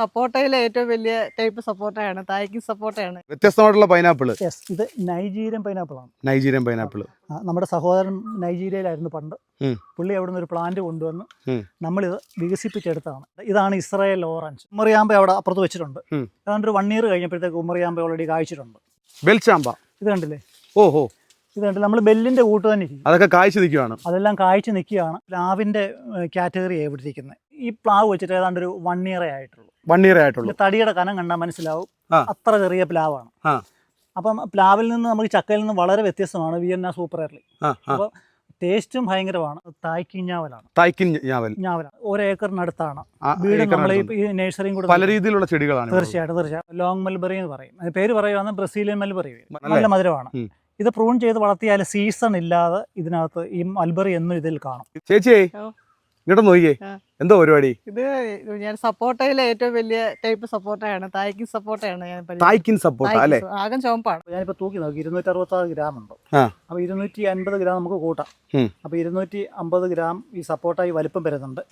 സപ്പോട്ടയിലെ ഏറ്റവും വലിയ type സപ്പോർട്ടയാണ് Thai king സപ്പോർട്ടയാണ്. വ്യത്യസ്തമായിട്ടുള്ള പൈനാപ്പിൾ യെസ് ഇത് നൈജീരിയൻ പൈനാപ്പിൾ ആണ്. നൈജീരിയൻ പൈനാപ്പിൾ നമ്മുടെ സഹോദരൻ നൈജീരിയയിലായിരുന്നു പണ്ട്. പുള്ളി അവിടെ നിന്ന് ഒരു പ്ലാന്റ് കൊണ്ടുവന്ന് നമ്മളിത് വികസിപ്പിച്ചെടുത്താണ് ഇതാണ് ഇസ്രായേൽ ഓറഞ്ച്. ഉമ്മറിയാമ്പ അവിടെ അപ്പുറത്ത് വെച്ചിട്ടുണ്ട്. ഏതാണ്ട് ഒരു വൺ ഇയർ കഴിഞ്ഞപ്പോഴത്തേക്ക് ഉമ്മറിയാമ്പ ഓൾറെഡി കായ്ച്ചിട്ടുണ്ട്. ബെൽച്ചാമ്പ ഇത് കണ്ടില്ലേ? ഓഹോ. ഇത് കണ്ടില്ലേ? നമ്മൾ ബെല്ലിന്റെ കൂട്ട് തന്നെ ഇരിക്കും. അതൊക്കെ കാഴ്ച നിൽക്കുകയാണ് അതെല്ലാം കാഴ്ച നിൽക്കുകയാണ് പ്ലാവിന്റെ കാറ്റഗറി ഇവിടെ ഇരിക്കുന്നത് ഈ പ്ലാവ് വെച്ചിട്ട് ഏതാണ്ട് ഒരു വൺ ഇയർ ആയിട്ടുള്ളൂ. വൺ ഇയർ ആയിട്ടുള്ളൂ. തടിയുടെ കനം കണ്ടാൽ മനസ്സിലാവും. അത്ര ചെറിയ പ്ലാവാണ്. അപ്പം പ്ലാവിൽ നിന്ന് നമുക്ക് ചക്കയിൽ നിന്ന് വളരെ വ്യത്യസ്തമാണ് വിയന്ന സൂപ്പർ എർലി അപ്പോൾ ടേസ്റ്റും ഭയങ്കരമാണ്. തായ്ക്കിഞ്ഞാവലാണ് തായ്ക്കിഞ്ഞാവൽ ഞാവലാണ്. ഒരു ഏക്കറിനടുത്താണ്. വീട് നമ്മൾ ഈ നഴ്സറിയും കൂടെ പല രീതിയിലുള്ള ചെടികളാണ്. തീർച്ചയായിട്ടും തീർച്ചയായിട്ടും. ലോങ് മൽബറി എന്ന് പറയും. പേര് പറയുവാന്ന് ബ്രസീലിയൻ മൽബറി? നല്ല മധുരമാണ്. ഇത് പ്രൂൺ ചെയ്ത് വളർത്തിയാൽ സീസൺ ഇല്ലാതെ ഇതിനകത്ത് ഈ മൽബറി എന്നും ഇതിൽ കാണും. ചേച്ചിയേ ഇങ്ങോട്ട് നോക്കിയേ. എന്താ പരിപാടി? ഇത് ഞാൻ സപ്പോർട്ടയിലെ ഏറ്റവും വലിയ ടൈപ്പ് സപ്പോർട്ടയാണ്. തായ്ക്കിൻ സപ്പോർട്ടയാണ് ഞാൻ തായ്ക്കിൻ സപ്പോർട്ട അല്ലേ? ആകം ചുവപ്പാണ്. ഞാനിപ്പോൾ തൂക്കി നോക്കി. ഇരുന്നൂറ്റി അറുപത്താറ് ഗ്രാം ഉണ്ട്. അപ്പൊ അപ്പോൾ ഇരുന്നൂറ്റി അൻപത് ഗ്രാം നമുക്ക് കൂട്ടാം. അപ്പൊ അപ്പോൾ ഇരുന്നൂറ്റി അമ്പത് ഗ്രാം ഈ സപ്പോർട്ടായി വലിപ്പം വരുന്നുണ്ട്.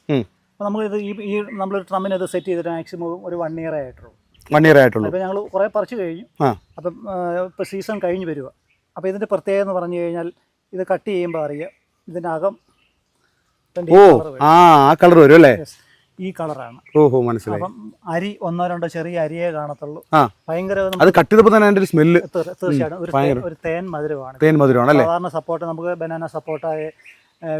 അപ്പൊ അപ്പോൾ ഇത് ഈ നമ്മളൊരു ട്രമ്മിന് ഇത് സെറ്റ് ചെയ്തിട്ട് മാക്സിമം ഒരു വൺ ഇയർ ആയിട്ടുള്ളൂ. വൺ ഇയർ ആയിട്ടുള്ളൂ. അപ്പോൾ ഞങ്ങൾ കുറെ പറിച്ചു കഴിഞ്ഞു. അപ്പൊ അപ്പം ഇപ്പോൾ സീസൺ കഴിഞ്ഞു വരിക അപ്പോൾ ഇതിന്റെ പ്രത്യേകത എന്ന് പറഞ്ഞു കഴിഞ്ഞാൽ ഇത് കട്ട് ചെയ്യുമ്പോൾ അറിയാം. ഇതിന്റെ അകം ഓ. ആ ആ കളർ വരും അല്ലേ? ഈ കളറാണ് ഓഹോ മനസ്സിലായി. അപ്പം അരി ഒന്നോ രണ്ടോ ചെറിയ അരിയേ കാണത്തുള്ളൂ. ഭയങ്കര അത് കട്ട് ചെയ്തപ്പോൾ തന്നെ അതിന്റെ ഒരു സ്മെല്ല് തീർ- തീർച്ചയായിട്ടും. ഒരു ഒരു തേൻ മധുരമാണ്. തേൻ മധുരമാണ് അല്ലേ? സാധാരണ സപ്പോർട്ട് നമുക്ക് ബനാന സപ്പോർട്ടായ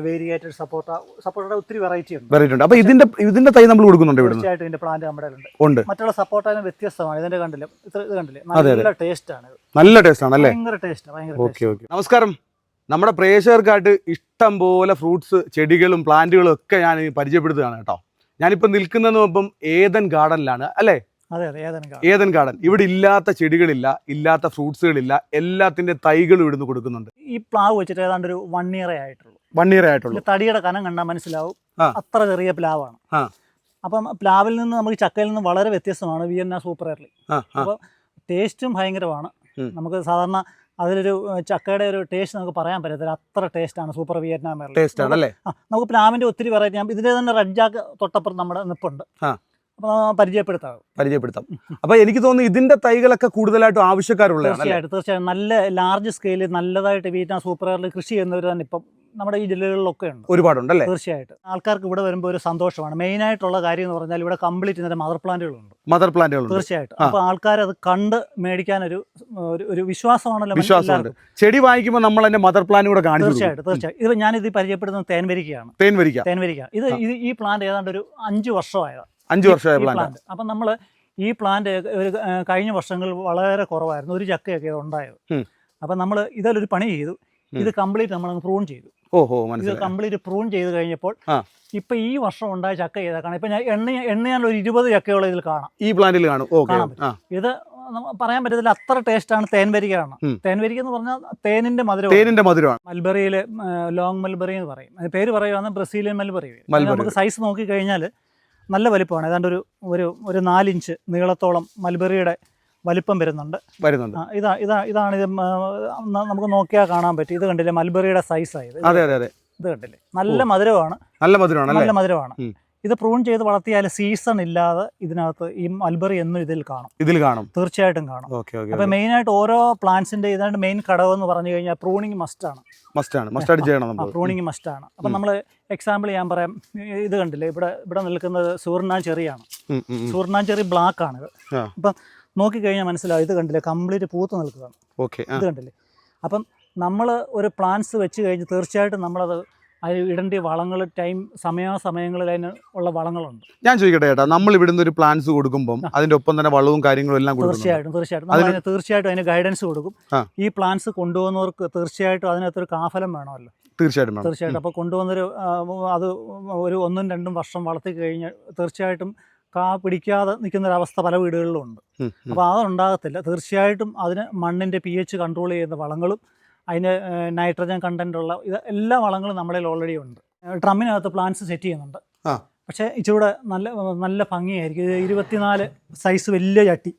വേരിയേറ്റഡ് സപ്പോർട്ട സപ്പോർട്ടയുടെ ഒത്തിരി വെറൈറ്റി ഉണ്ട്. വെറൈറ്റി ഉണ്ട്. അപ്പൊ ഇതിന്റെ ഇതിന്റെ തൈ നമ്മൾ കൊടുക്കുന്നുണ്ട് തീർച്ചയായിട്ടും ഇതിന്റെ പ്ലാന്റ് നമ്മുടെ ഉണ്ട് ഉണ്ട്. മറ്റുള്ള സപ്പോർട്ടായാലും വ്യത്യസ്തമാണ്. ഇതിന്റെ കണ്ടില്ല? ഇത്ര ഇത് കണ്ടില്ലേ? നല്ല ടേസ്റ്റ് ആണ് നല്ല ടേസ്റ്റ് ആണ് അല്ലേ? ഭയങ്കര ടേസ്റ്റ് ഭയങ്കര ഓക്കെ ഓക്കെ നമസ്കാരം. നമ്മുടെ പ്രേക്ഷകർക്കായിട്ട് ഇഷ്ടം പോലെ ഫ്രൂട്ട്സ് ചെടികളും പ്ലാന്റുകളും ഒക്കെ ഞാൻ പരിചയപ്പെടുത്തുകയാണ് കേട്ടോ. ഞാനിപ്പോൾ നിൽക്കുന്നതെന്ന് ഇപ്പം ഏതൻ ഗാർഡനിലാണ് അല്ലേ? ഏതൻ ഗാർഡൻ ഇവിടെ ഇല്ലാത്ത ചെടികളില്ല ഇല്ലാത്ത ഫ്രൂട്ട്സുകളില്ല എല്ലാത്തിന്റെ തൈകളും ഇവിടുന്ന് കൊടുക്കുന്നുണ്ട്. ഈ പ്ലാവ് വെച്ചിട്ട് ഏതാണ്ട് ഒരു വൺ ഇയറേ ആയിട്ടുള്ളൂ. വൺ ഇയർ ആയിട്ടുള്ളൂ. തടിയുടെ കനം കണ്ടാൽ മനസ്സിലാവും. അത്ര ചെറിയ പ്ലാവാണ്. അപ്പം പ്ലാവിൽ നിന്ന് നമുക്ക് ചക്കയിൽ നിന്ന് വളരെ വ്യത്യസ്തമാണ് വിയന്ന സൂപ്പർ എർലി അപ്പോൾ ടേസ്റ്റും ഭയങ്കരമാണ്. നമുക്ക് സാധാരണ അതിലൊരു ചക്കയുടെ ഒരു ടേസ്റ്റ് നമുക്ക് പറയാൻ പറ്റത്തില്ല. അത്ര ടേസ്റ്റാണ് സൂപ്പർ വിയറ്റ്നാം ടേസ്റ്റ് ആണ് അല്ലേ? നമുക്ക് പ്ലാവിന്റെ ഒത്തിരി വെറൈറ്റി ഇതിന്റെ തന്നെ റെഡ് ജാക്ക് തൊട്ടപ്പുറം നമ്മുടെ നിപ്പുണ്ട്. പരിചയപ്പെടുത്താം. പരിചയപ്പെടുത്താം. അപ്പൊ എനിക്ക് തോന്നുന്നു ഇതിന്റെ തൈകളൊക്കെ കൂടുതലായിട്ടും ആവശ്യക്കാരുള്ള തീർച്ചയായിട്ടും തീർച്ചയായും നല്ല ലാർജ് സ്കെയിലിൽ നല്ലതായിട്ട് വിയറ്റ്നാം സൂപ്പർ കൃഷി ചെയ്യുന്നവർ തന്നെ ഇപ്പം നമ്മുടെ ഈ ജില്ലകളിലൊക്കെ ഉണ്ട്. ഒരുപാടുണ്ടല്ലേ? തീർച്ചയായിട്ടും. ആൾക്കാർക്ക് ഇവിടെ വരുമ്പോൾ ഒരു സന്തോഷമാണ്. മെയിൻ ആയിട്ടുള്ള കാര്യം എന്ന് പറഞ്ഞാൽ ഇവിടെ കംപ്ലീറ്റ് ഇതിന്റെ മദർ പ്ലാന്റുകളുണ്ട് മദർ പ്ലാന്റുകൾ തീർച്ചയായിട്ടും. അപ്പൊ അപ്പോൾ ആൾക്കാർ അത് കണ്ട് മേടിക്കാൻ ഒരു- ഒരു വിശ്വാസമാണല്ലോ വിശ്വാസമുണ്ട്. ചെടി വാങ്ങിക്കുമ്പോൾ നമ്മൾ അതിന്റെ മദർ പ്ലാന്റ് കൂടെ കാണിച്ചു. തീർച്ചയായിട്ടും തീർച്ചയായും ഇത് ഞാനിത് പരിചയപ്പെടുന്നത് തേൻവരിക്കയാണ്. തേൻവരിക്ക. വരിക തേൻവരിക്ക. ഇത് ഇത് ഈ പ്ലാന്റ് ഏതാണ്ട് ഒരു അഞ്ച് വർഷമായതാണ് അഞ്ചു വർഷമായ പ്ലാന്റ് അപ്പൊ നമ്മൾ ഈ പ്ലാന്റ് ഒരു കഴിഞ്ഞ വർഷങ്ങളിൽ വളരെ കുറവായിരുന്നു. ഒരു ചക്കയൊക്കെ ഉണ്ടായത്. അപ്പൊ അപ്പം നമ്മൾ ഇതിലൊരു പണി ചെയ്തു. ഇത് കംപ്ലീറ്റ് നമ്മൾ പ്രൂൺ ചെയ്തു. ഓഹോ ഇത് കംപ്ലീറ്റ് പ്രൂൺ ചെയ്ത് കഴിഞ്ഞപ്പോൾ. ഇപ്പൊ ഈ വർഷം ഉണ്ടായ ചക്ക ചെയ്താൽ കാണാം ഇപ്പൊ ഞാൻ എണ്ണ എണ്ണയാൻ ഒരു ഇരുപത് ചക്കയോളം ഇതിൽ കാണാം. ഈ പ്ലാന്റിൽ കാണും. ഇത് പറയാൻ പറ്റത്തില്ല അത്ര ടേസ്റ്റാണ് തേൻവരികയാണ് ഉം. തേൻവരിക എന്ന് പറഞ്ഞാൽ തേനിന്റെ മധുരം തേനിന്റെ മധുരമാണ്. മൽബറിയിലെ ലോങ് മൽബറി എന്ന് പറയും. പേര് പറയുവാണ് ബ്രസീലിയൻ മൽബറി മൽബറി. നമുക്ക് സൈസ് നോക്കി കഴിഞ്ഞാൽ നല്ല വലിപ്പമാണ്. ഏതാണ്ട് ഒരു ഒരു ഒരു നാലിഞ്ച് നീളത്തോളം മൽബറിയുടെ വലിപ്പം വരുന്നുണ്ട്. വരുന്നുണ്ട്. ആ, ഇതാ ഇതാ ഇതാണ് ഇത് മ, ന- നമുക്ക് നോക്കിയാൽ കാണാൻ പറ്റും ഇത് കണ്ടില്ലേ? മൽബറിയുടെ സൈസായത് അതെ അതെ അതെ. ഇത് കണ്ടില്ലേ? നല്ല മധുരമാണ്. നല്ല മധുരമാണ് അല്ലേ? നല്ല മധുരമാണ്. ഉം. ഇത് പ്രൂൺ ചെയ്ത് വളർത്തിയാൽ സീസൺ ഇല്ലാതെ ഇതിനകത്ത് ഈ മൽബറി എന്നും ഇതിൽ കാണും. ഇതിൽ കാണും. തീർച്ചയായിട്ടും കാണും. ഓക്കെ ഓക്കെ അപ്പൊ മെയിൻ ആയിട്ട് ഓരോ പ്ലാന്റ്സിന്റെ ഇതായിട്ട് മെയിൻ ഘടകം എന്ന് പറഞ്ഞു കഴിഞ്ഞാൽ പ്രൂണിങ് മസ്റ്റ് ആണ്. മസ്റ്റ് ആണ്. മസ്റ്റ് ആയിട്ട് ചെയ്യണം നമ്മൾ പ്രൂണിങ് മസ്റ്റ് ആണ്. അപ്പൊ. നമ്മൾ എക്സാമ്പിൾ ഞാൻ പറയാം. ഇത് കണ്ടില്ലേ? ഇവിടെ ഇവിടെ നിൽക്കുന്നത് സൂർണാഞ്ചെറിയാണ് ഉം, ഉം, ഉം. സൂർണാൻ ചെറി ബ്ലാക്ക് ആണ് ഇത് ആ. അപ്പം നോക്കിക്കഴിഞ്ഞാൽ മനസ്സിലാവും. ഇത് കണ്ടില്ലേ? കംപ്ലീറ്റ് പൂത്ത് നിൽക്കുകയാണ്. ഓക്കെ ഇത് കണ്ടില്ലേ? അപ്പം നമ്മൾ ഒരു പ്ലാന്റ്സ് വെച്ച് കഴിഞ്ഞ് തീർച്ചയായിട്ടും നമ്മളത് അതിൽ ഇടേണ്ട വളങ്ങൾ ടൈം സമയാസമയങ്ങളിൽ അതിന് ഉള്ള വളങ്ങളുണ്ട്. ഞാൻ ചോദിക്കട്ടെ ചേട്ടാ നമ്മൾ ഇവിടുന്ന് ഒരു പ്ലാന്റ്സ് കൊടുക്കുമ്പോൾ അതിന്റെ ഒപ്പം തന്നെ വളവും കാര്യങ്ങളും എല്ലാം തീർച്ചയായിട്ടും തീർച്ചയായിട്ടും. അതിന് തീർച്ചയായിട്ടും അതിന് ഗൈഡൻസ് കൊടുക്കും. ഈ പ്ലാന്റ്സ് കൊണ്ടുപോകുന്നവർക്ക് തീർച്ചയായിട്ടും അതിനകത്തൊരു കാഫലം വേണമല്ലോ. തീർച്ചയായിട്ടും തീർച്ചയായിട്ടും. അപ്പോൾ കൊണ്ടുവന്നൊരു അത് ഒരു ഒന്നും രണ്ടും വർഷം വളർത്തി കഴിഞ്ഞ് തീർച്ചയായിട്ടും കാ പിടിക്കാതെ നിൽക്കുന്ന നിൽക്കുന്നൊരവസ്ഥ പല വീടുകളിലും ഉണ്ട്. അപ്പോൾ അതുണ്ടാകത്തില്ല. തീർച്ചയായിട്ടും അതിന് മണ്ണിന്റെ പി എച്ച് കൺട്രോൾ ചെയ്യുന്ന വളങ്ങളും അതിന് നൈട്രജൻ കണ്ടന്റ് ഉള്ള ഇത് എല്ലാ വളങ്ങളും നമ്മളിൽ ഓൾറെഡി ഉണ്ട്. ഡ്രമ്മിനകത്ത് പ്ലാന്റ്സ് സെറ്റ് ചെയ്യുന്നുണ്ട്. പക്ഷേ ഇച്ചിരൂടെ നല്ല നല്ല ഭംഗിയായിരിക്കും. ഇത് ഇരുപത്തിനാല് സൈസ് വലിയ ചട്ടി.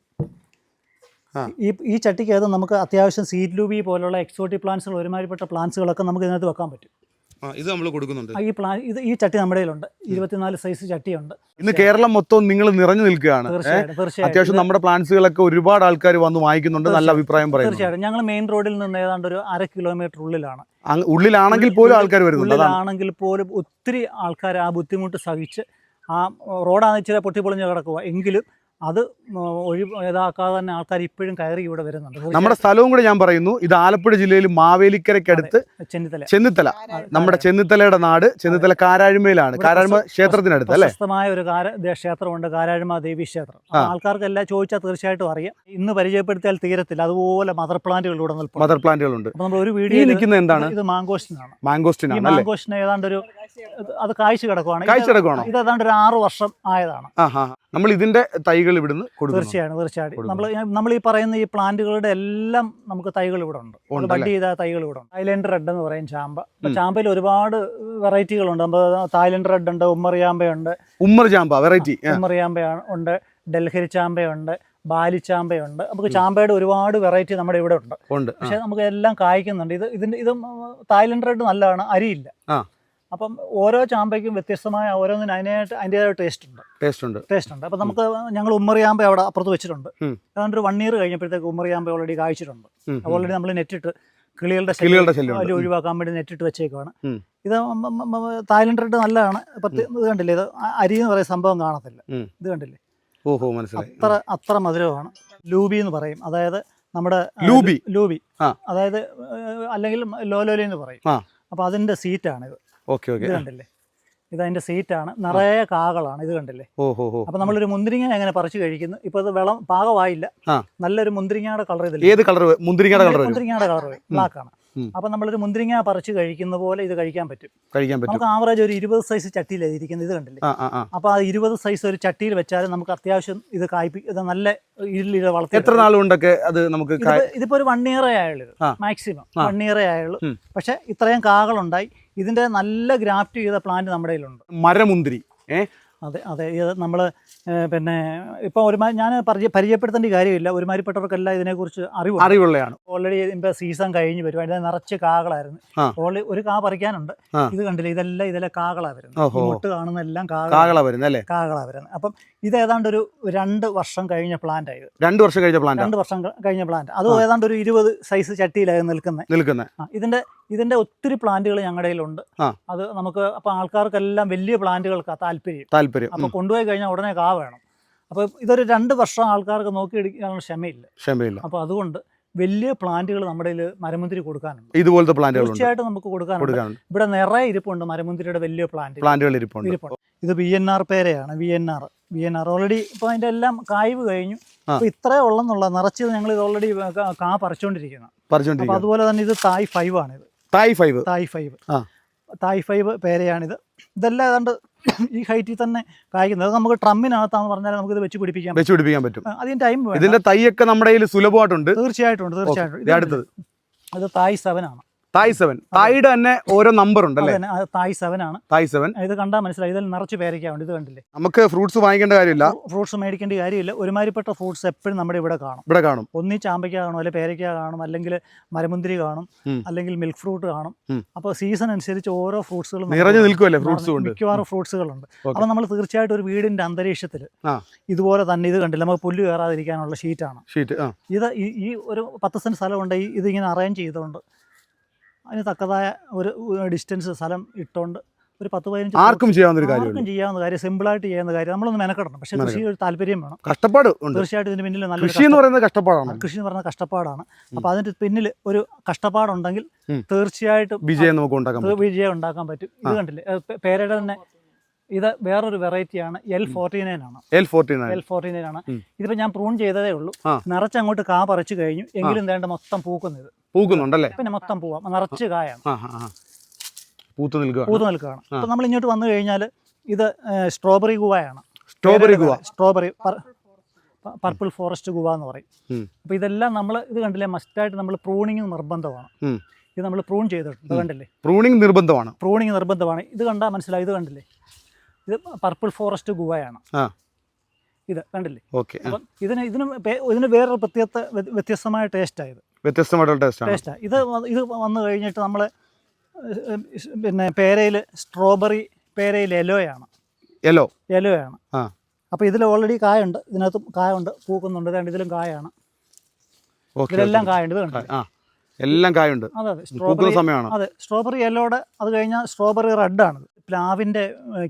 ഈ ഈ ചട്ടിക്കകത്ത് നമുക്ക് അത്യാവശ്യം സീറ്റ് ലൂബി പോലുള്ള എക്സോട്ടിക് പ്ലാന്റ്സുകൾ ഒരുമാതിരിപ്പെട്ട പ്ലാന്റ്സുകളൊക്കെ നമുക്ക് ഇതിനകത്ത് വെക്കാൻ പറ്റും. ഇത് നമ്മൾ കൊടുക്കുന്നുണ്ട്. ഈ പ്ലാൻ ഇത് ഈ ചട്ടി നമ്മുടെ കയ്യിലുണ്ട്. ഇരുപത്തിനാല് സൈസ് ചട്ടിയുണ്ട് ഇന്ന് കേരളം മൊത്തം നിങ്ങൾ നിറഞ്ഞു നിൽക്കുകയാണ്. ഏ? തീർച്ചയായിട്ടും തീർച്ചയായിട്ടും. അത്യാവശ്യം നമ്മുടെ പ്ലാന്റ്സുകളൊക്കെ ഒരുപാട് ആൾക്കാർ വന്ന് വാങ്ങിക്കുന്നുണ്ട് നല്ല അഭിപ്രായം പറയുന്നു. തീർച്ചയായിട്ടും. ഞങ്ങൾ മെയിൻ റോഡിൽ നിന്ന് ഏതാണ്ട് ഒരു അര കിലോമീറ്റർ ഉള്ളിലാണ്. അങ്ങ് ഉള്ളിലാണെങ്കിൽ പോലും ആൾക്കാർ വരുന്നുണ്ട് അതാണ്. ഉള്ളിലാണെങ്കിൽ പോലും ഒത്തിരി ആൾക്കാർ ആ ബുദ്ധിമുട്ട് സഹിച്ച് ആ റോഡാണ് ഇച്ചിരി പൊട്ടിപ്പൊളിഞ്ഞ് കിടക്കുക. എങ്കിലും അത് ഒഴി ഇതാക്കാതെ തന്നെ ആൾക്കാർ ഇപ്പോഴും കയറി ഇവിടെ വരുന്നുണ്ട്. നമ്മുടെ സ്ഥലവും കൂടെ ഞാൻ പറയുന്നു. ഇത് ആലപ്പുഴ ജില്ലയിൽ മാവേലിക്കരയ്ക്കടുത്ത് ചെന്നിത്തല. ചെന്നിത്തല. നമ്മുടെ ചെന്നിത്തലയുടെ നാട് ചെന്നിത്തല കാരാഴ്മയിലാണ് കാരാഴ്മ ക്ഷേത്രത്തിനടുത്ത് അല്ലേ? പ്രശസ്തമായ ഒരു ക്ഷേത്രമുണ്ട് കാരാഴ്മ ദേവി ക്ഷേത്രം. ആൾക്കാർക്കെല്ലാം ചോദിച്ചാൽ തീർച്ചയായിട്ടും അറിയാം. ഇന്ന് പരിചയപ്പെടുത്തിയാൽ തീരത്തില്ല. അതുപോലെ മദർ പ്ലാന്റുകൾ ഇവിടെ മദർ പ്ലാന്റുകളുണ്ട്. നമ്മൾ ഒരു വീഡിയോ നിൽക്കുന്ന എന്താണ്? ഇത് മാങ്കോസ്റ്റിനാണ് മാങ്കോസ്റ്റിനാണ് മാങ്കോസ്റ്റിന് ഏതാണ്ട് ഒരു അത് കാഴ്ച കിടക്കുവാണ്. കാഴ്ച കിടക്കുവാണ്? ഇത് ഏതാണ്ട് ഒരു ആറ് വർഷം ആയതാണ്. നമ്മൾ ഇതിന്റെ തൈകൾ ഇവിടുന്ന് തീർച്ചയായും തീർച്ചയായിട്ടും നമ്മൾ നമ്മൾ ഈ പറയുന്ന ഈ പ്ലാന്റുകളുടെ എല്ലാം നമുക്ക് തൈകൾ ഇവിടെ ഉണ്ട്. ബഡ് ചെയ്ത തൈകൾ ഇവിടെ ഉണ്ട്. തായ്ലൻഡ് റെഡ് എന്ന് പറയും ചാമ്പ. ചാമ്പയിൽ ഒരുപാട് വെറൈറ്റികളുണ്ട്. നമ്മൾ തായ്ലൻഡ് റെഡ് ഉണ്ട് ഉമ്മറിയാമ്പയുണ്ട് ഉമ്മർ ചാമ്പ വെറൈറ്റി. ഉമ്മറിയാമ്പ ഉണ്ട്. ഡൽഹരി ചാമ്പയുണ്ട് ബാലിച്ചാമ്പയുണ്ട് നമുക്ക് ചാമ്പയുടെ ഒരുപാട് വെറൈറ്റി നമ്മുടെ ഇവിടെ ഉണ്ട്. പക്ഷെ നമുക്ക് എല്ലാം കായ്ക്കുന്നുണ്ട്. ഇത് ഇതിന്റെ ഇത് തായ്ലൻഡ് റെഡ് നല്ലതാണ്. അരിയില്ല. അപ്പം ഓരോ ചാമ്പയ്ക്കും വ്യത്യസ്തമായ ഓരോന്നിനും അതിനായിട്ട് അതിന്റെതായ ടേസ്റ്റ് ഉണ്ട്. ടേസ്റ്റ് ഉണ്ട്. ടേസ്റ്റ് ഉണ്ട്. അപ്പം നമുക്ക് ഞങ്ങൾ ഉമ്മറിയാമ്പ അവിടെ അപ്പുറത്ത് വെച്ചിട്ടുണ്ട്. അതുകൊണ്ട് ഒരു വൺ ഇയർ കഴിഞ്ഞപ്പോഴത്തേക്ക് ഉമ്മറിയാമ്പ ഓൾറെഡി കായ്ച്ചിട്ടുണ്ട്. ഓൾറെഡി നമ്മൾ നെറ്റിട്ട് കിളികളുടെ കിളികളുടെ ശല്യം ഒഴിവാക്കാൻ വേണ്ടി നെറ്റിട്ട് വെച്ചേക്കുവാണ്. ഇത് തായ്ലൻഡ് റെഡ് നല്ലതാണ്. ഇത് കണ്ടില്ലേ? ഇത് അരി എന്ന് പറയുന്ന സംഭവം കാണത്തില്ല. ഇത് കണ്ടില്ലേ? ഓഹോ മനസ്സിലായി. അത്ര അത്ര മധുരമാണ്. ലൂബി എന്ന് പറയും. അതായത് നമ്മുടെ ലൂബി? ലൂബി. അതായത് അല്ലെങ്കിൽ ലോലോലി എന്ന് പറയും. അപ്പൊ അതിന്റെ സീറ്റാണ് ഇത് ഓക്കെ ഓക്കെ. ഇത് കണ്ടില്ലേ? ഇത് അതിന്റെ സീറ്റാണ്. നിറയെ കാകളാണ്. ഇത് കണ്ടില്ലേ? ഓഹോ അപ്പൊ നമ്മളൊരു മുന്തിരിങ്ങ എങ്ങനെ പറിച്ചു കഴിക്കുന്നു. ഇപ്പൊ ഇത് വെള്ളം പാകമായില്ല. നല്ലൊരു മുന്തിരിങ്ങയുടെ കളർ ഇതിൽ ഏത് കളർ മുന്തിരിങ്ങയുടെ കളർ മുന്തിരിങ്ങയുടെ കളർ ബ്ലാക്ക് ആണ്. അപ്പൊ നമ്മളൊരു മുന്തിരിങ്ങ പറിച്ചു കഴിക്കുന്ന പോലെ ഇത് കഴിക്കാൻ പറ്റും. കഴിക്കാൻ പറ്റും. നമുക്ക് ആവറേജ് ഒരു ഇരുപത് സൈസ് ചട്ടിയിലാണ് ഇരിക്കുന്നത് ഇത് കണ്ടില്ലേ? അപ്പൊ ആ ഇരുപത് സൈസ് ഒരു ചട്ടിയിൽ വെച്ചാൽ നമുക്ക് അത്യാവശ്യം ഇത് കായ്പി ഇത് നല്ല ഇതിൽ വളർത്തി എത്ര നാൾ കൊണ്ടൊക്കെ അത് നമുക്ക് ഇതിപ്പോ- ഒരു വൺ ഇയറേ ആയുള്ളൂ. മാക്സിമം. വൺ ഇയറേ ആയുള്ളൂ. പക്ഷെ ഇത്രയും കാകളുണ്ടായി. ഇതിന്റെ നല്ല ഗ്രാഫ്റ്റ് ചെയ്ത പ്ലാന്റ് നമ്മുടെ കയ്യിലുണ്ട്. മരമുന്തിരി. ഏ? അതെ അതെ. ഇത് നമ്മൾ പിന്നെ ഇപ്പോൾ ഒരുമാതിരി ഞാൻ പരിചയ പരിചയപ്പെടുത്തേണ്ട കാര്യമില്ല. ഒരുമാതിരിപ്പെട്ടവർക്കെല്ലാം ഇതിനെക്കുറിച്ച് അറിവ് അറിവുള്ളതാണ് ഓൾറെഡി ഇപ്പോൾ സീസൺ കഴിഞ്ഞ് വരും. അതിന്റെ നിറച്ച് കാകളായിരുന്നു. ഓൾറെഡി ഒരു കാ പറിക്കാനുണ്ട്. ഇത് കണ്ടില്ല? ഇതെല്ലാം ഇതിലെ കാകളാ വരുന്നത്. മുട്ട് കാണുന്ന എല്ലാം വരുന്നത് കാകളാ വരുന്നത്. അപ്പം ഇത് ഏതാണ്ട് ഒരു രണ്ട് വർഷം കഴിഞ്ഞ പ്ലാന്റ് ആയത് രണ്ട് വർഷം കഴിഞ്ഞ പ്ലാന്റ് രണ്ട് വർഷം കഴിഞ്ഞ പ്ലാന്റ് അത് ഏതാണ്ട് ഒരു ഇരുപത് സൈസ് ചട്ടിയിലായി നിൽക്കുന്നത് നിൽക്കുന്നത് ഇതിന്റെ ഇതിന്റെ ഒത്തിരി പ്ലാന്റുകൾ ഞങ്ങളുടെ കയ്യിലുണ്ട്. അത് നമുക്ക് അപ്പൊ ആൾക്കാർക്കെല്ലാം വലിയ പ്ലാന്റുകൾക്ക് താല്പര്യം. താല്പര്യം. അപ്പൊ കൊണ്ടുപോയി കഴിഞ്ഞാൽ ഉടനെ കാ വേണം. അപ്പൊ ഇതൊരു രണ്ട് വർഷം ആൾക്കാർക്ക് നോക്കി എടുക്കാനുള്ള ക്ഷമയില്ല. ക്ഷമയില്ല. അപ്പൊ അതുകൊണ്ട് വലിയ പ്ലാന്റുകൾ നമ്മുടെ മരമുന്തിരി കൊടുക്കാനുണ്ട്. ഇതുപോലത്തെ പ്ലാന്റുകൾ തീർച്ചയായിട്ടും നമുക്ക് കൊടുക്കാനുണ്ട്. ഇവിടെ നിറയെ ഇരിപ്പുണ്ട് മരമുന്തിരിയുടെ വലിയ പ്ലാന്റ് പ്ലാന്റുകൾ ഇരിപ്പുണ്ട്. ഇരിപ്പുണ്ട്. ഇത് V N R പേരയാണ് V N R V N R already ഇപ്പോൾ അതിന്റെ എല്ലാം കായ്വ് കഴിഞ്ഞു. ഇത്രേ ഉള്ളെന്നുള്ള നിറച്ചത് ഞങ്ങൾ ഇത് ഓൾറെഡി കാ പറിച്ചുകൊണ്ടിരിക്കുന്നത് അതുപോലെ തന്നെ ഇത് തായ് ഫൈവ് ആണ് ഇത് Thai five. Thai five. Thai five പേരയാണിത്. ഇതെല്ലാം ഏതാണ്ട് ഈ ഹൈറ്റിൽ തന്നെ കായ്ക്കുന്നത്. അത് നമുക്ക് ട്രമ്മിനകത്താന്ന് പറഞ്ഞാൽ നമുക്ക് ഇത് വെച്ച് പിടിപ്പിക്കാം വെച്ച് പിടിപ്പിക്കാൻ പറ്റും. അതിന് ടൈം ഇതിന്റെ തൈയൊക്കെ നമ്മുടെ കയ്യിൽ സുലഭമായിട്ടുണ്ട്. തീർച്ചയായിട്ടും തീർച്ചയായിട്ടും. അത് അടുത്തത്. ഇത് തായ് സെവൻ ആണ്. തായ് സെവൻ തായിയുടെ തന്നെ ഓരോ നമ്പർ ഉണ്ട് അത് തായ് സെവൻ ആണ്. തായ് സെവൻ ഇത് കണ്ടാൽ മനസ്സിലായി. ഇതിൽ നിറച്ച് പേരയ്ക്കാവുണ്ട് ഇത് കണ്ടില്ലേ? നമുക്ക് ഫ്രൂട്ട്സ് വാങ്ങിക്കേണ്ട കാര്യമില്ല. ഫ്രൂട്ട്സ് മേടിക്കേണ്ട കാര്യമില്ല. ഒരുമാതിരിപ്പെട്ട ഫ്രൂട്ട്സ് എപ്പോഴും നമ്മുടെ ഇവിടെ കാണും. ഇവിടെ കാണും. ഒന്നി ചാമ്പയ്ക്ക കാണും അല്ലെങ്കിൽ പേരയ്ക്ക കാണും അല്ലെങ്കിൽ മരമുന്തിരി കാണും അല്ലെങ്കിൽ മിൽക്ക് ഫ്രൂട്ട് കാണും. അപ്പൊ അപ്പോൾ സീസൺ അനുസരിച്ച് ഓരോ ഫ്രൂട്ട്സുകളും നിറഞ്ഞു നിൽക്കുമല്ലേ ഫ്രൂട്ട്സ് കൊണ്ട്? മിക്കവാറും ഫ്രൂട്ട്സുകളുണ്ട് അപ്പൊ അപ്പോൾ നമ്മൾ തീർച്ചയായിട്ടും ഒരു വീടിന്റെ അന്തരീക്ഷത്തിൽ ഇതുപോലെ തന്നെ ഇത് കണ്ടില്ല? നമുക്ക് പുല്ല് കയറാതിരിക്കാനുള്ള ഷീറ്റാണ് ഷീറ്റ് ഇത് ഈ ഒരു പത്ത് സെന്റ് സ്ഥലമുണ്ട്. ഇതിങ്ങനെ അറേഞ്ച് ചെയ്തുകൊണ്ട് അതിന് തക്കതായ ഒരു ഡിസ്റ്റൻസ് സ്ഥലം ഇട്ടുകൊണ്ട് ഒരു പത്ത് പതിനഞ്ച് ആർക്കും ചെയ്യാവുന്ന ഒരു കാര്യം ആർക്കും ചെയ്യാവുന്ന കാര്യം സിമ്പിളായിട്ട് ചെയ്യുന്ന കാര്യം. നമ്മളൊന്ന് മെനക്കെടണം. പക്ഷേ കൃഷി ഒരു താല്പര്യം വേണം. കഷ്ടപ്പാട് തീർച്ചയായിട്ടും ഇതിന് പിന്നിൽ നല്ല കൃഷി എന്ന് പറയുന്നത് കഷ്ടപ്പാടാണ്. കൃഷി എന്ന് പറയുന്നത് കഷ്ടപ്പാടാണ്. അപ്പോൾ അതിന്റെ പിന്നിൽ ഒരു കഷ്ടപ്പാടുണ്ടെങ്കിൽ. തീർച്ചയായിട്ടും വിജയം നമുക്ക് പറ്റും. വിജയം ഉണ്ടാക്കാൻ പറ്റും. ഇത് കണ്ടില്ലേ? പേരുടെ പേരയുടെ തന്നെ ഇത് വേറൊരു വെറൈറ്റിയാണ് എൽ ഫോർട്ടി നയൻ ആണ്. L forty nine L forty nine ആണ് ഇതിപ്പോ ഞാൻ പ്രൂൺ ചെയ്തതേ ഉള്ളൂ. നിറച്ച് അങ്ങോട്ട് കാ പറിച്ചു കഴിഞ്ഞു. എങ്കിലും വേണ്ട മൊത്തം പൂക്കുന്നത്. പൂക്കുന്നുണ്ടല്ലേ? പിന്നെ മൊത്തം പൂവാം. നിറച്ച് കായാണ്. പൂത്ത് നിൽക്കുക പൂത്ത് നിൽക്കുകയാണ്. അപ്പൊ നമ്മൾ ഇങ്ങോട്ട് വന്നു കഴിഞ്ഞാൽ ഇത് strawberry ഗുവയാണ്. Strawberry guava. Strawberry purple forest guava എന്ന് പറയും. അപ്പൊ ഇതെല്ലാം നമ്മൾ ഇത് കണ്ടില്ലേ? മസ്റ്റായിട്ട് നമ്മൾ പ്രൂണിങ് നിർബന്ധമാണ്. ഇത് നമ്മൾ പ്രൂൺ ചെയ്തിട്ടുണ്ട്. കണ്ടില്ലേ? പ്രൂണിങ് നിർബന്ധമാണ്. പ്രൂണിങ് നിർബന്ധമാണ്. ഇത് കണ്ടാൽ മനസ്സിലായി? ഇത് കണ്ടില്ലേ? ഇത് പർപ്പിൾ ഫോറസ്റ്റ് ഗുവയാണ് ആ. ഇത് കണ്ടില്ലേ? ഓക്കെ അപ്പം ഇതിന് ഇതിന് ഇതിന് വേറൊരു പ്രത്യേക വ്യത്യസ്തമായ ടേസ്റ്റാണ് ഇത്. വ്യത്യസ്തമായിട്ടുള്ള ടേസ്റ്റ് ആണ്. ടേസ്റ്റാണ് ഇത് ഇത് വന്നു കഴിഞ്ഞിട്ട് നമ്മൾ പിന്നെ പേരയിൽ സ്ട്രോബെറി പേരയിൽ യെലോയാണ് യെല്ലോ. യെലോയാണ് ആ. അപ്പോൾ ഇതിൽ ഓൾറെഡി കായുണ്ട്. ഇതിനകത്തും കായുണ്ട് പൂക്കുന്നുണ്ട്. രണ്ട് ഇതിലും കായാണ്. ഇതിലെല്ലാം കായുണ്ട്. ഇത് കണ്ടോ ആ എല്ലാം കായുണ്ട്. അതെ അതെ. സ്ട്രോബെറി സമയമാണ്? അതെ സ്ട്രോബെറി യെല്ലോടെ അത് കഴിഞ്ഞാൽ സ്ട്രോബെറി റെഡാണ് പ്ലാവിന്റെ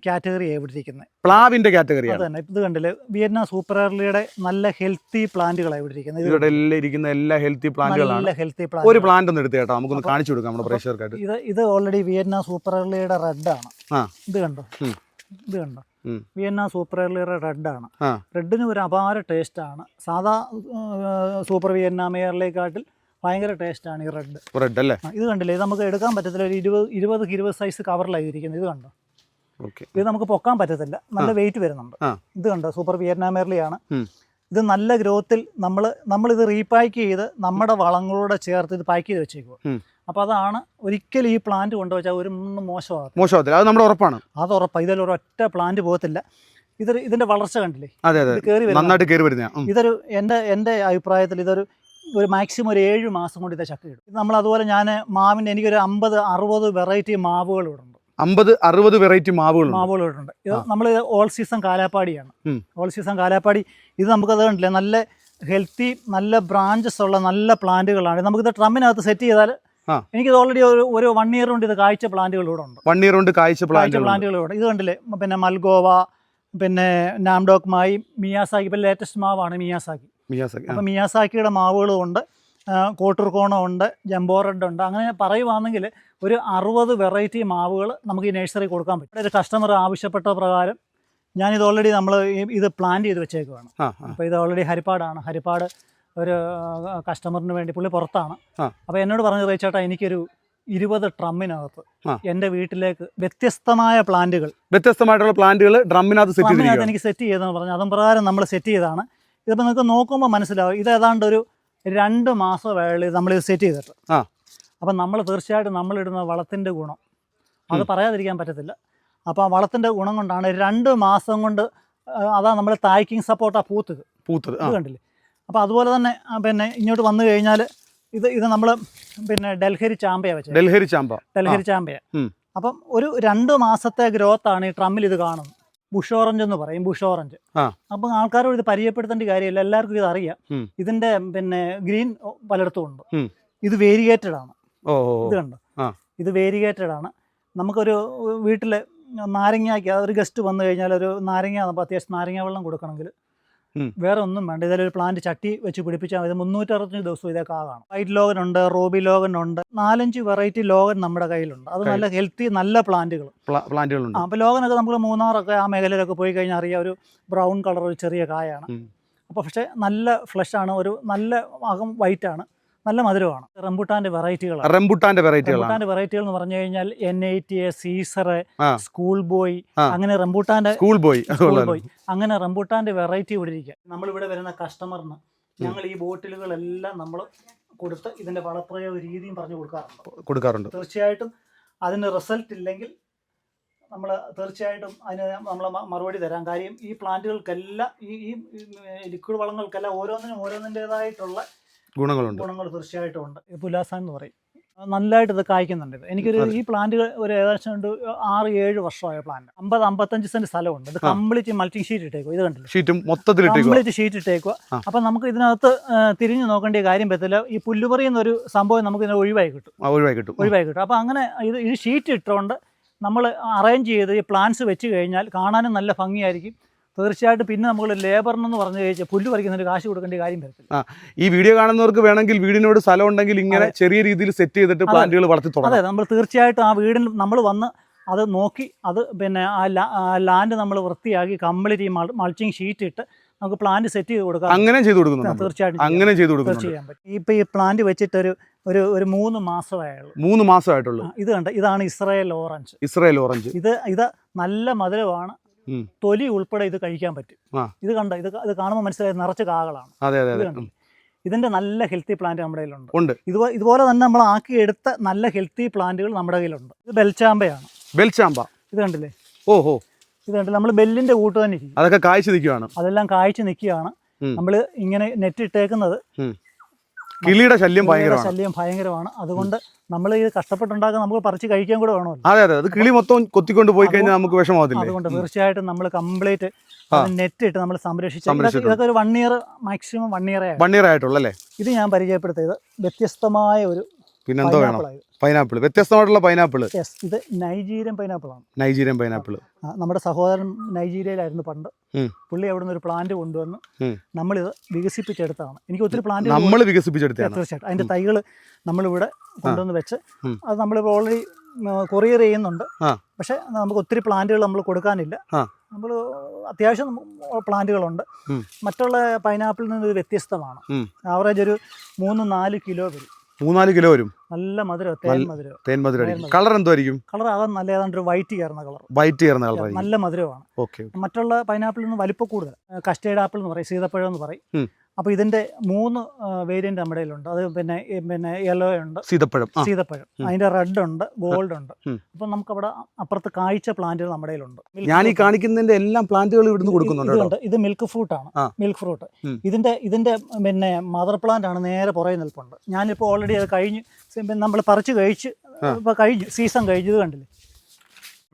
കാറ്റഗറി എവിടെ പ്ലാവിന്റെ അത് കാറ്റഗറിയാണ് തന്നെ. ഇത് കണ്ടില്ലേ? വിയറ്റ്നാം സൂപ്പർ ഏർലിയുടെ നല്ല ഹെൽത്തി പ്ലാന്റുകളാണ് ഇവിടെ ഇരിക്കുന്നത് ഇവിടെ ഇരിക്കുന്ന എല്ലാ ഹെൽത്തി പ്ലാന്റുകളാണ്. ഹെൽത്തി ഒരു പ്ലാന്റ് പ്ലാന്റ് ഒന്ന് എടുത്ത് കേട്ടോ. നമുക്കൊന്ന് കാണിച്ചു കൊടുക്കാം നമ്മുടെ പ്രേക്ഷകർക്കായിട്ട്. ഇത് ഇത് ഓൾറെഡി വിയറ്റ്നാം സൂപ്പർ ഏർലിയുടെ റെഡ് ആണ് ഇത് കണ്ടോ? ഇത് കണ്ടോ? ഉം. വിയറ്റ്നാം സൂപ്പർ എയർലിയുടെ റെഡാണ്. ആണ് റെഡിന് ഒരു അപാര ടേസ്റ്റ് ആണ് സാധാ സൂപ്പർ വിയറ്റ്നാം എയർലിയെക്കാട്ടിൽ ഭയങ്കര ടേസ്റ്റാണ് ഈ റെഡ്. റെഡ് അല്ലേ? ഇത് കണ്ടില്ലേ? ഇത് നമുക്ക് എടുക്കാൻ പറ്റത്തില്ല. ഒരു ഇരുപത് ഇരുപത് ഇരുപത് സൈസ് കവറിലായിരിക്കുന്നത് ഇത് കണ്ടോ? ഇത് നമുക്ക് പൊക്കാൻ പറ്റത്തില്ല. നല്ല വെയിറ്റ് വരുന്നുണ്ട്. ഇത് കണ്ടോ? സൂപ്പർ വിയറ്റ്നാമേർലിയാണ്. ഇത് നല്ല ഗ്രോത്തിൽ നമ്മൾ നമ്മൾ ഇത് റീപാക്ക് ചെയ്ത് നമ്മുടെ വളങ്ങളോടെ ചേർത്ത് ഇത് പാക്ക് ചെയ്ത് വെച്ചേക്കുക അപ്പൊ അപ്പോൾ അതാണ് ഒരിക്കലും ഈ പ്ലാന്റ് കൊണ്ടുവച്ചാൽ ഒരു മോശമാകും മോശമാകത്തില്ല. അത് നമ്മുടെ ഉറപ്പാണ്. അത് ഉറപ്പാണ് ഇതിൽ ഒരൊറ്റ പ്ലാന്റ് പോകത്തില്ല. ഇത് ഇതിന്റെ വളർച്ച കണ്ടില്ലേ? അതെ അതെ. ഇത് കയറി വരുന്ന നന്നായിട്ട് കയറി വരുന്ന ഇതൊരു എന്റെ എന്റെ അഭിപ്രായത്തിൽ ഇതൊരു ഒരു മാക്സിമം ഒരു ഏഴ് മാസം കൊണ്ട് ഇത് ചക്ക കിട്ടും ഇത് നമ്മൾ അതുപോലെ ഞാൻ മാവിന്റെ എനിക്കൊരു അമ്പത് അറുപത് വെറൈറ്റി മാവുകൾ ഇവിടെ ഉണ്ട് അമ്പത് അറുപത് വെറൈറ്റി മാവുകൾ മാവുകൾ ഇവിടുണ്ട് ഇത് നമ്മൾ ഓൾ സീസൺ കാലാപ്പാടിയാണ്. ഓൾ സീസൺ കാലാപ്പാടി ഇത് നമുക്കത് കണ്ടില്ല നല്ല ഹെൽത്തി നല്ല ബ്രാഞ്ചസ് ഉള്ള നല്ല പ്ലാന്റുകളാണ്. നമുക്കിത് ട്രമ്മിനകത്ത് സെറ്റ് ചെയ്താൽ. എനിക്കിത് ഓൾറെഡി ഒരു ഒരു വൺ ഇയർ കൊണ്ട് ഇത് കാഴ്ച പ്ലാന്റുകൾ ഇവിടെ ഉണ്ട്. വൺ ഇയർ കൊണ്ട് കാഴ്ച പ്ലാന്റ് പ്ലാന്റുകൾ പ്ലാന്റുകൾ ഇവിടെ. ഇത് കണ്ടില്ലേ പിന്നെ മൽഗോവ പിന്നെ നാംഡോക്മായി മിയാസാക്കി ഇപ്പം ലേറ്റസ്റ്റ് മാവാണ് മിയാസാക്കി അപ്പം മിയാസാക്കിയുടെ മാവുകളും ഉണ്ട് കോട്ടൂർക്കോണം ഉണ്ട് ജംബോ റെഡ് ഉണ്ട്. അങ്ങനെ പറയുവാണെങ്കിൽ ഒരു അറുപത് വെറൈറ്റി മാവുകൾ നമുക്ക് ഈ നഴ്സറി കൊടുക്കാൻ പറ്റും. ഇവിടെ ഒരു കസ്റ്റമർ ആവശ്യപ്പെട്ട പ്രകാരം ഞാനിത് ഓൾറെഡി നമ്മൾ ഇത് പ്ലാൻ ചെയ്ത് വെച്ചേക്കുവാണ്. അപ്പോൾ ഇത് ഓൾറെഡി ഹരിപ്പാടാണ്. ഹരിപ്പാട് ഒരു കസ്റ്റമറിന് വേണ്ടി പുള്ളി പുറത്താണ്. അപ്പോൾ എന്നോട് പറഞ്ഞു റേച്ചേട്ടാ എനിക്കൊരു ഇരുപത് ട്രമ്മിനകത്ത് എന്റെ വീട്ടിലേക്ക് വ്യത്യസ്തമായ പ്ലാന്റുകൾ വ്യത്യസ്തമായിട്ടുള്ള പ്ലാന്റുകൾ ഡ്രമ്മിനകത്ത് സെറ്റ് എനിക്ക് സെറ്റ് ചെയ്തെന്ന് പറഞ്ഞു. അതും പ്രകാരം നമ്മൾ സെറ്റ് ചെയ്താണ് ഇതിപ്പോൾ നിങ്ങൾക്ക് നോക്കുമ്പോൾ മനസ്സിലാവും. ഇത് ഏതാണ്ട് ഒരു രണ്ട് മാസം വേളയിൽ നമ്മൾ ഇത് സെറ്റ് ചെയ്തിട്ട്. ആ. അപ്പം നമ്മൾ തീർച്ചയായിട്ടും നമ്മളിടുന്ന വളത്തിന്റെ ഗുണം. അത് പറയാതിരിക്കാൻ പറ്റത്തില്ല. അപ്പോൾ ആ വളത്തിന്റെ ഗുണം കൊണ്ടാണ് രണ്ട് മാസം കൊണ്ട് അതാ നമ്മൾ തായ്ക്കിങ് സപ്പോർട്ടാ പൂത്തത്. പൂത്തത്. കണ്ടില്ലേ? അപ്പോൾ അതുപോലെ തന്നെ പിന്നെ ഇങ്ങോട്ട് വന്നു കഴിഞ്ഞാൽ ഇത് ഇത് നമ്മൾ പിന്നെ ഡൽഹരി ചാമ്പയ വെച്ചത് ഡൽഹരി ചാമ്പ. ഡൽഹരി ചാമ്പയ. അപ്പം ഒരു രണ്ട് മാസത്തെ ഗ്രോത്താണ് ഈ ട്രമ്മിൽ ഇത് കാണുന്നത്. ബുഷ് ഓറഞ്ച് എന്ന് പറയും ബുഷ് ഓറഞ്ച് അപ്പൊ ആൾക്കാരോട് ഇത് പരിചയപ്പെടുത്തേണ്ട കാര്യമില്ല. എല്ലാവർക്കും ഇത് അറിയാം. ഇതിന്റെ പിന്നെ ഗ്രീൻ പലയിടത്തും ഉണ്ട് ഇത് വേരിയേറ്റഡ് ആണ്. ഇത് കണ്ടോ? ഇത് വേരിയേറ്റഡ് ആണ്. നമുക്കൊരു വീട്ടിൽ നാരങ്ങയ്ക്ക് ഒരു ഗസ്റ്റ് വന്നു കഴിഞ്ഞാൽ ഒരു നാരങ്ങ അത്യാവശ്യം നാരങ്ങ വെള്ളം കൊടുക്കണമെങ്കിൽ. വേറെ ഒന്നും വേണ്ട. ഇതിലൊരു പ്ലാന്റ് ചട്ടി വെച്ച് പിടിപ്പിച്ചാൽ മതി. മുന്നൂറ്ററുപത്തഞ്ച് ദിവസം ഇതേ കാകാണ്. വൈറ്റ് ലോഗൻ ഉണ്ട് റോബി ലോഗൻ ഉണ്ട്. നാലഞ്ച് വെറൈറ്റി ലോഗൻ നമ്മുടെ കയ്യിലുണ്ട്. അത് നല്ല ഹെൽത്തി നല്ല പ്ലാന്റുകൾ പ്ലാ- പ്ലാന്റുകളുണ്ട്. അപ്പൊ അപ്പോൾ ലോകനൊക്കെ നമ്മൾ മൂന്നാറൊക്കെ ആ മേഖലയിലൊക്കെ പോയി കഴിഞ്ഞാൽ അറിയാം ഒരു ബ്രൗൺ കളർ ഒരു ചെറിയ കായാണ്. അപ്പൊ അപ്പോൾ പക്ഷേ നല്ല ഫ്ലഷ് ആണ്. ഒരു നല്ല അകം വൈറ്റ് ആണ്. നല്ല മധുരമാണ് റംബുട്ടാന്റെ വെറൈറ്റികൾ റംബുട്ടാന്റെ വെറൈറ്റികൾ റംബുട്ടാന്റെ വെറൈറ്റികൾ എന്ന് പറഞ്ഞു കഴിഞ്ഞാൽ N I T A Caesar school boy അങ്ങനെ റംബുട്ടാന്റെ സ്കൂൾ ബോയ് സ്കൂൾ ബോയ് അങ്ങനെ റംബുട്ടാന്റെ വെറൈറ്റി ഇവിടെ ഇരിക്കുക നമ്മളിവിടെ വരുന്ന കസ്റ്റമറിന് ഞങ്ങൾ ഈ ബോട്ടിലുകളെല്ലാം നമ്മൾ കൊടുത്ത് ഇതിന്റെ വളപ്രയോഗ രീതിയും പറഞ്ഞു കൊടുക്കാറുണ്ട് കൊടുക്കാറുണ്ട് തീർച്ചയായിട്ടും അതിന് റിസൾട്ട് ഇല്ലെങ്കിൽ നമ്മൾ തീർച്ചയായിട്ടും അതിന് നമ്മൾ മറുപടി തരാം കാര്യം ഈ പ്ലാന്റുകൾക്കെല്ലാം ഈ ഈ ലിക്വിഡ് വളങ്ങൾക്കെല്ലാം ഓരോന്നിനും ഓരോന്നിന്റെതായിട്ടുള്ള ഗുണങ്ങളുണ്ട്. ഗുണങ്ങൾ തീർച്ചയായിട്ടും ഉണ്ട്. പുലാസാൻ എന്ന് പറയും. നല്ലതായിട്ട് ഇത് കായ്ക്കുന്നുണ്ട് ഇത്. എനിക്കൊരു ഈ പ്ലാന്റുകൾ ഒരു ഏകദേശം ഉണ്ട് ആറ് ഏഴ് വർഷമായ പ്ലാന്റ് അമ്പത് അമ്പത്തഞ്ച് സെന്റ് സ്ഥലമുണ്ട്. ഇത് കംപ്ലീറ്റ് മൾട്ടിങ് ഷീറ്റ് ഇട്ടേക്കുക ഇത് കണ്ടില്ല? ഷീറ്റും മൊത്തത്തിൽ കംപ്ലീറ്റ് ഷീറ്റ് ഇട്ടേക്കുക അപ്പൊ നമുക്ക് ഇതിനകത്ത് തിരിഞ്ഞു നോക്കേണ്ട കാര്യം പറ്റില്ല ഈ പുല്ലുപറി എന്നൊരു സംഭവം നമുക്ക് ഇതിനെ ഒഴിവായി കിട്ടും. ഒഴിവായി കിട്ടും. ഒഴിവായി കിട്ടും. അപ്പൊ അങ്ങനെ ഇത് ഈ ഷീറ്റ് ഇട്ടുകൊണ്ട് നമ്മൾ അറേഞ്ച് ചെയ്ത് ഈ പ്ലാന്റ്സ് വെച്ച് കഴിഞ്ഞാൽ കാണാനും നല്ല ഭംഗിയായിരിക്കും. തീർച്ചയായിട്ടും പിന്നെ നമ്മൾ ലേബറിനെന്ന് പറഞ്ഞു കഴിഞ്ഞാൽ പുല്ല് പറിക്കുന്നതിന് കാശ് കൊടുക്കേണ്ട കാര്യം വരത്തില്ല. ഈ വീഡിയോ കാണുന്നവർക്ക് വേണമെങ്കിൽ വീടിനോട് സ്ഥലം ഉണ്ടെങ്കിൽ ഇങ്ങനെ ചെറിയ രീതിയിൽ സെറ്റ് ചെയ്തിട്ട് പ്ലാന്റുകൾ വളർത്തി തുടങ്ങാം. അതെ നമ്മൾ തീർച്ചയായിട്ടും ആ വീടിന് നമ്മൾ വന്ന് അത് നോക്കി അത് പിന്നെ ആ ലാൻഡ് നമ്മൾ വൃത്തിയാക്കി കംപ്ലീറ്റ് ഈ മൾച്ചിങ് ഷീറ്റ് ഇട്ട് നമുക്ക് പ്ലാന്റ് സെറ്റ് ചെയ്ത് കൊടുക്കാം. അങ്ങനെ ചെയ്തു കൊടുക്കുന്നുണ്ട് നമ്മൾ. തീർച്ചയായിട്ടും ചെയ്യാം. അങ്ങനെ ചെയ്തു കൊടുക്കുന്നുണ്ട്. ചെയ്യാൻ പറ്റും. ഇപ്പം ഈ പ്ലാന്റ് വെച്ചിട്ട് ഒരു ഒരു മൂന്ന് മാസമായുള്ളൂ. മൂന്ന് മാസമായിട്ടുള്ളൂ. ആ, ഇത് കണ്ട ഇതാണ് ഇസ്രായേൽ ഓറഞ്ച് ഇസ്രായേൽ ഓറഞ്ച് ഇത് ഇത് നല്ല മധുരമാണ്. തൊലി ഉൾപ്പെടെ ഇത് കഴിക്കാൻ പറ്റും. ഇത് കണ്ട? ഇത് ഇത് കാണുമ്പോൾ മനസ്സിലായത് നിറച്ച് കാകളാണ്. ഇതിന്റെ നല്ല ഹെൽത്തി പ്ലാന്റ് നമ്മുടെ കയ്യിലുണ്ട്. ഉണ്ട്. ഇതുപോലെ ഇതുപോലെ തന്നെ നമ്മൾ ആക്കി എടുത്ത നല്ല ഹെൽത്തി പ്ലാന്റുകൾ നമ്മുടെ കയ്യിലുണ്ട്. ഇത് ബെൽച്ചാമ്പയാണ് ബെൽച്ചാമ്പ ഇത് കണ്ടില്ലേ? ഓഹോ. ഇത് കണ്ടില്ല? നമ്മൾ ബെല്ലിന്റെ കൂട്ട് തന്നെ ഇരിക്കും. അതൊക്കെ കാഴ്ച നിൽക്കുകയാണ് അതെല്ലാം കാഴ്ച നിൽക്കുകയാണ്. നമ്മൾ ഇങ്ങനെ നെറ്റ് ഇട്ടേക്കുന്നത്. കിളിയുടെ ശല്യം ഭയങ്കരമാണ്. ശല്യം ഭയങ്കരമാണ്. അതുകൊണ്ട് നമ്മൾ ഇത് കഷ്ടപ്പെട്ടുണ്ടാക്കാൻ നമുക്ക് പറിച്ച് കഴിക്കാൻ കൂടെ വേണമല്ലോ. അതെ അതെ. അത് കിളി മൊത്തം കൊത്തിക്കൊണ്ട് പോയി കഴിഞ്ഞാൽ നമുക്ക് വിഷമാവില്ല അതുകൊണ്ട് തീർച്ചയായിട്ടും നമ്മൾ കംപ്ലീറ്റ് നെറ്റ് ഇട്ട് നമ്മൾ സംരക്ഷിച്ചു. ഇതൊക്കെ ഒരു one year maximum one year one year ആയിട്ടുള്ളൂ അല്ലേ? ഇത് ഞാൻ പരിചയപ്പെടുത്തിയത് വ്യത്യസ്തമായ ഒരു പിന്നെന്തോ വേണം. പൈനാപ്പിൾ വ്യത്യസ്തമായിട്ടുള്ള പൈനാപ്പിൾ യെസ് ഇത് നൈജീരിയൻ പൈനാപ്പിൾ ആണ് നൈജീരിയൻ പൈനാപ്പിൾ നമ്മുടെ സഹോദരൻ നൈജീരിയയിലായിരുന്നു പണ്ട്. പുള്ളി അവിടെ നിന്ന് ഒരു പ്ലാന്റ് കൊണ്ടുവന്ന്. നമ്മളിത് വികസിപ്പിച്ചെടുത്താണ് എനിക്ക് ഒത്തിരി പ്ലാന്റ് നമ്മൾ വികസിപ്പിച്ചെടുത്താണ് തീർച്ചയായിട്ടും. അതിന്റെ തൈകൾ നമ്മളിവിടെ കൊണ്ടുവന്ന് വെച്ച് അത് നമ്മളിപ്പോൾ ഓൾറെഡി കൊറിയർ ചെയ്യുന്നുണ്ട്. പക്ഷെ നമുക്ക് ഒത്തിരി പ്ലാന്റുകൾ നമ്മൾ കൊടുക്കാനില്ല. നമ്മൾ അത്യാവശ്യം പ്ലാന്റുകളുണ്ട്. മറ്റുള്ള പൈനാപ്പിളിൽ നിന്ന് ഇത് വ്യത്യസ്തമാണ്. ആവറേജ് ഒരു മൂന്ന് നാല് കിലോ വരും. മൂന്നാൽ കിലോ വരും. നല്ല മധുരം തേൻ മധുരം. തേൻ. കളർ എന്തായിരിക്കും കളർ അതാണ് നല്ല ഏതാണ്ട് ഒരു വൈറ്റ് ചേർന്ന കളർ വൈറ്റ് ചേർന്ന കളർ നല്ല മധുരമാണ്. ഓക്കെ മറ്റുള്ള പൈനാപ്പിളിൽ നിന്ന് വലിപ്പം കൂടുതൽ. കസ്റ്റേർഡ് ആപ്പിൾ എന്ന് പറയും സീതപ്പഴം എന്ന് പറയും. അപ്പോൾ ഇതിന്റെ മൂന്ന് വേരിയന്റ് നമ്മുടെ കയ്യിലുണ്ട്. അത് പിന്നെ പിന്നെ യെല്ലോ ഉണ്ട് സീതപ്പഴം. സീതപ്പഴം. അതിന്റെ അതിന്റെ റെഡ് ഉണ്ട് ഗോൾഡ് ഉണ്ട്. അപ്പം നമുക്കവിടെ അപ്പുറത്ത് കാഴ്ച പ്ലാന്റുകൾ നമ്മുടെ കയ്യിലുണ്ട്. ഞാൻ ഈ കാണിക്കുന്നതിന്റെ കാണിക്കുന്നതിന്റെ എല്ലാം പ്ലാന്റുകൾ ഇവിടുന്ന് കൊടുക്കുന്നുണ്ട് ഇത് മിൽക്ക് ഫ്രൂട്ട് ആണ്. മിൽക്ക് ഫ്രൂട്ട് ഇതിന്റെ ഇതിന്റെ ഇതിന്റെ പിന്നെ മദർ പ്ലാന്റ് ആണ് നേരെ പുറകെ നിൽപ്പുണ്ട്. ഞാനിപ്പോൾ ഓൾറെഡി അത് കഴിഞ്ഞ് നമ്മൾ പറിച്ച് കഴിച്ച് ഇപ്പോൾ ഇപ്പൊ കഴിഞ്ഞു സീസൺ കഴിഞ്ഞത് കണ്ടില്ലേ?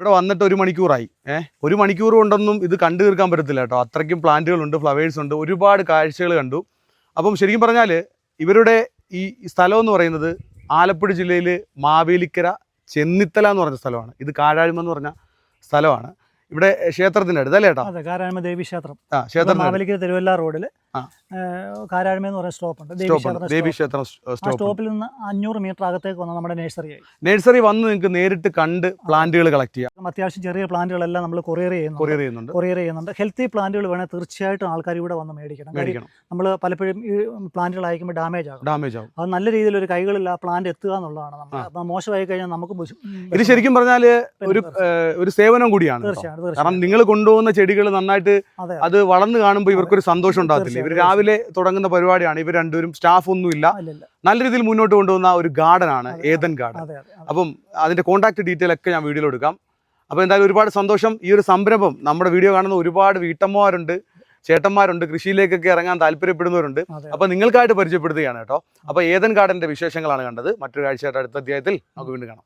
ഇവിടെ വന്നിട്ട് ഒരു മണിക്കൂറായി. ഏഹ് ഒരു മണിക്കൂർ കൊണ്ടൊന്നും ഇത് കണ്ടു തീർക്കാൻ പറ്റത്തില്ല കേട്ടോ. അത്രയ്ക്കും പ്ലാന്റുകളുണ്ട് ഫ്ലവേഴ്സ് ഉണ്ട് ഒരുപാട് കാഴ്ചകൾ കണ്ടു. അപ്പം ശരിക്കും പറഞ്ഞാൽ ഇവരുടെ ഈ സ്ഥലം എന്ന് പറയുന്നത് ആലപ്പുഴ ജില്ലയിൽ മാവേലിക്കര ചെന്നിത്തല എന്ന് പറഞ്ഞ സ്ഥലമാണ്. ഇത് കാഴാഴ്മ എന്ന് പറഞ്ഞ സ്ഥലമാണ്. ഇവിടെ ക്ഷേത്രത്തിന്റെ അടുത്ത് അല്ലേ കേട്ടോ കാരായ്മ ദേവി ക്ഷേത്രം. ആ ക്ഷേത്രം മാവേലിക്കര തിരുവല്ല റോഡിൽ. കാരാഴ്മ എന്ന് പറയുന്ന സ്റ്റോപ്പ് ഉണ്ട് ദേവി ക്ഷേത്രം ദേവി stop. ക്ഷേത്രം ആ സ്റ്റോപ്പ് സ്റ്റോപ്പിൽ നിന്ന് അഞ്ഞൂറ് മീറ്റർ അകത്തേക്ക് വന്ന നമ്മുടെ നഴ്സറി ആയി. നഴ്സറി വന്ന് നിങ്ങൾക്ക് നേരിട്ട് കണ്ട് പ്ലാന്റുകൾ കളക്ട് ചെയ്യാം. അത്യാവശ്യം ചെറിയ പ്ലാന്റുകളെല്ലാം നമ്മൾ കൊറിയർ ചെയ്യുന്നു കൊറിയർ ചെയ്യുന്നുണ്ട്. കൊറിയർ ചെയ്യുന്നുണ്ട്. ഹെൽത്തി പ്ലാന്റുകൾ വേണേൽ തീർച്ചയായിട്ടും ആൾക്കാർ ഇവിടെ വന്ന് മേടിക്കണം. മേടിക്കണം. നമ്മൾ പലപ്പോഴും ഈ പ്ലാന്റുകൾ അയക്കുമ്പോൾ ഡാമേജ് ആകും. ഡാമേജ് ആകും. അത് നല്ല രീതിയിൽ ഒരു കൈകളില്ല ആ പ്ലാന്റ് എത്തുക എന്നുള്ളതാണ് നമ്മൾ. അപ്പം മോശമായി കഴിഞ്ഞാൽ നമുക്ക് ഇത് ശരിക്കും പറഞ്ഞാൽ ഒരു ഒരു സേവനം കൂടിയാണ് തീർച്ചയായിട്ടും കാരണം നിങ്ങൾ കൊണ്ടുപോകുന്ന ചെടികൾ നന്നായിട്ട് അത് വളർന്നു കാണുമ്പോൾ ഇവർക്കൊരു സന്തോഷം ഉണ്ടാകത്തില്ല. ഇവർ രാവിലെ തുടങ്ങുന്ന പരിപാടിയാണ്. ഇവർ രണ്ടുപേരും സ്റ്റാഫ് ഒന്നുമില്ല നല്ല രീതിയിൽ മുന്നോട്ട് കൊണ്ടുവന്ന ഒരു ഗാർഡൻ ആണ് ഏതൻ ഗാർഡൻ. അപ്പം അതിന്റെ കോൺടാക്ട് ഡീറ്റെയിൽ ഒക്കെ ഞാൻ വീഡിയോയിൽ എടുക്കാം. അപ്പോൾ എന്തായാലും ഒരുപാട് സന്തോഷം. ഈ ഒരു സംരംഭം നമ്മുടെ വീഡിയോ കാണുന്ന ഒരുപാട് വീട്ടമ്മമാരുണ്ട് ചേട്ടന്മാരുണ്ട് കൃഷിയിലേക്കൊക്കെ ഇറങ്ങാൻ താല്പര്യപ്പെടുന്നവരുണ്ട്. അപ്പൊ അപ്പോൾ നിങ്ങൾക്കായിട്ട് പരിചയപ്പെടുത്തുകയാണ് കേട്ടോ. അപ്പോൾ ഏതൻ ഗാർഡന്റെ വിശേഷങ്ങളാണ് കണ്ടത്. മറ്റൊരു കാഴ്ചയായിട്ട് അടുത്ത അധ്യായത്തിൽ നമുക്ക് വീണ്ടും കാണാം.